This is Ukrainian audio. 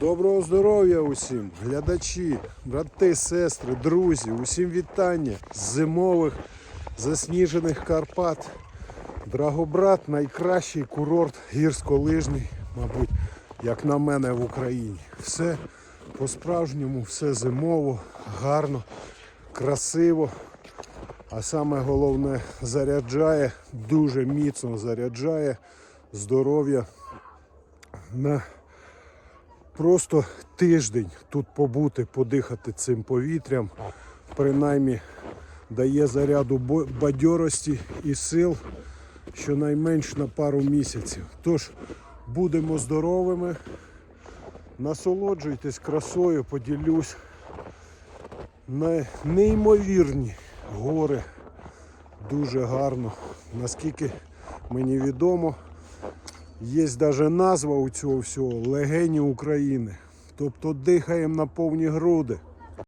Доброго здоров'я усім, глядачі, брати, сестри, друзі, усім вітання з зимових засніжених Карпат. Драгобрат найкращий курорт гірськолижний, мабуть, як на мене в Україні. Все по-справжньому, все зимово, гарно, красиво. А саме головне заряджає, дуже міцно заряджає здоров'я на просто тиждень тут побути, подихати цим повітрям, принаймні дає заряду бадьорості і сил щонайменш на пару місяців. Тож будемо здоровими, насолоджуйтесь красою, поділюсь. Не- Неймовірні гори, дуже гарно. Наскільки мені відомо, Є навіть назва у цього всього легені України. Тобто дихаємо на повні груди.